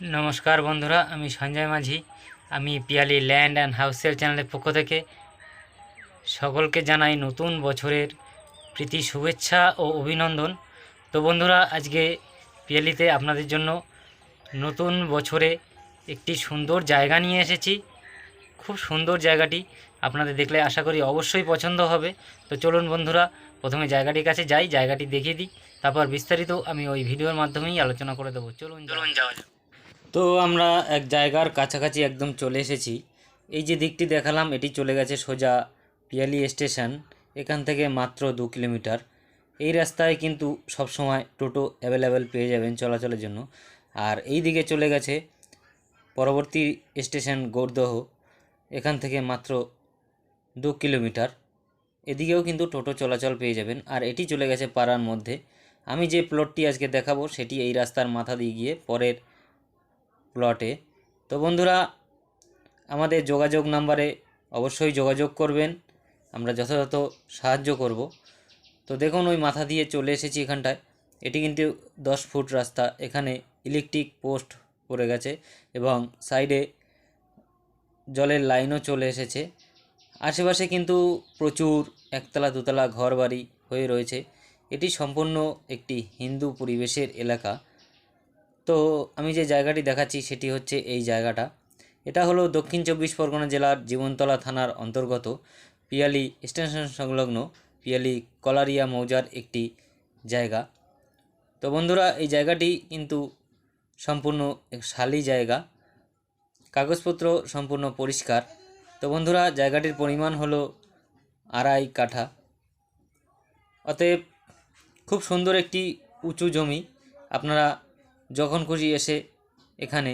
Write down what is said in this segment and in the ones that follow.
নমস্কার বন্ধুরা, আমি সঞ্জয় মাঝি। আমি পিয়ালি ল্যান্ড অ্যান্ড হাউসের চ্যানেলের পক্ষ থেকে সকলকে জানাই নতুন বছরের প্রীতি, শুভেচ্ছা ও অভিনন্দন। তো বন্ধুরা, আজকে পিয়ালিতে আপনাদের জন্য নতুন বছরে একটি সুন্দর জায়গা নিয়ে এসেছি। খুব সুন্দর জায়গাটি আপনাদের দেখলে আশা করি অবশ্যই পছন্দ হবে। তো চলুন বন্ধুরা, প্রথমে জায়গাটির কাছে যাই, জায়গাটি দেখিয়ে দিই। তারপর বিস্তারিত আমি ওই ভিডিওর মাধ্যমেই আলোচনা করে দেবো। চলুন চলুন যাওয়া যাক। তো আমরা এক জায়গার কাছাকাছি একদম চলে এসেছি। এই যে দিকটি দেখালাম, এটি চলে গেছে সোজা পিয়ালি স্টেশন, এখান থেকে মাত্র দু কিলোমিটার। এই রাস্তায় কিন্তু সব সময় টোটো অ্যাভেলেবেল পেয়ে যাবেন চলাচলের জন্য। আর এই দিকে চলে গেছে পরবর্তী স্টেশন গৌরদহ, এখান থেকে মাত্র দু কিলোমিটার। এদিকেও কিন্তু টোটো চলাচল পেয়ে যাবেন। আর এটি চলে গেছে পাড়ার মধ্যে। আমি যে প্লটটি আজকে দেখাবো, সেটি এই রাস্তার মাথা দিয়ে গিয়ে পরের প্লটে তো বন্ধুরা, আমাদের যোগাযোগ নাম্বারে অবশ্যই যোগাযোগ করবেন। আমরা যথাযথ সাহায্য করব। তো দেখুন, ওই মাথা দিয়ে চলে এসেছি এখানটায়। এটি কিন্তু দশ ফুট রাস্তা। এখানে ইলেকট্রিক পোস্ট পড়ে গেছে এবং সাইডে জলের লাইনও চলে এসেছে। আশেপাশে কিন্তু প্রচুর একতলা, দুতলা ঘর বাড়ি হয়ে রয়েছে। এটি সম্পূর্ণ একটি হিন্দু পরিবেশের এলাকা। তো আমি যে জায়গাটি দেখাচ্ছি সেটি হচ্ছে এই জায়গাটা। এটা হলো দক্ষিণ চব্বিশ পরগনা জেলার জীবনতলা থানার অন্তর্গত পিয়ালি স্টেশন সংলগ্ন পিয়ালি কলারিয়া মৌজার একটি জায়গা। তো বন্ধুরা, এই জায়গাটি কিন্তু সম্পূর্ণ শালি জায়গা। কাগজপত্র সম্পূর্ণ পরিষ্কার। তো বন্ধুরা, জায়গাটির পরিমাণ হলো আড়াই কাঠা। অতএব খুব সুন্দর একটি উঁচু জমি। আপনারা যখন খুশি এসে এখানে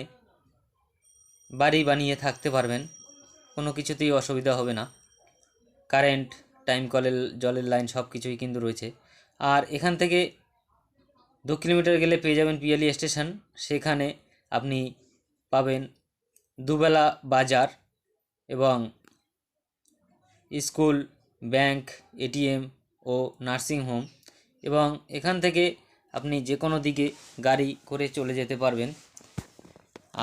বাড়ি বানিয়ে থাকতে পারবেন, কোনো কিছুতেই অসুবিধা হবে না। কারেন্ট, টাইম কলের, জলের লাইন সব কিছুই কিন্তু রয়েছে। আর এখান থেকে দু কিলোমিটার গেলে পেয়ে যাবেন পিয়ালি স্টেশন। সেখানে আপনি পাবেন দুবেলা বাজার এবং স্কুল, ব্যাংক, এটিএম ও নার্সিং হোম। এবং এখান থেকে আপনি যে কোনো দিকে গাড়ি করে চলে যেতে পারবেন।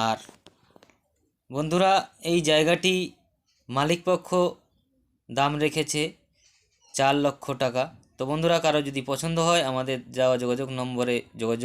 আর বন্ধুরা, এই জায়গাটি মালিকপক্ষ দাম রেখেছে চার লক্ষ টাকা। তো বন্ধুরা, কারও যদি পছন্দ হয়, আমাদের যাওয়া যোগাযোগ নম্বরে যোগাযোগ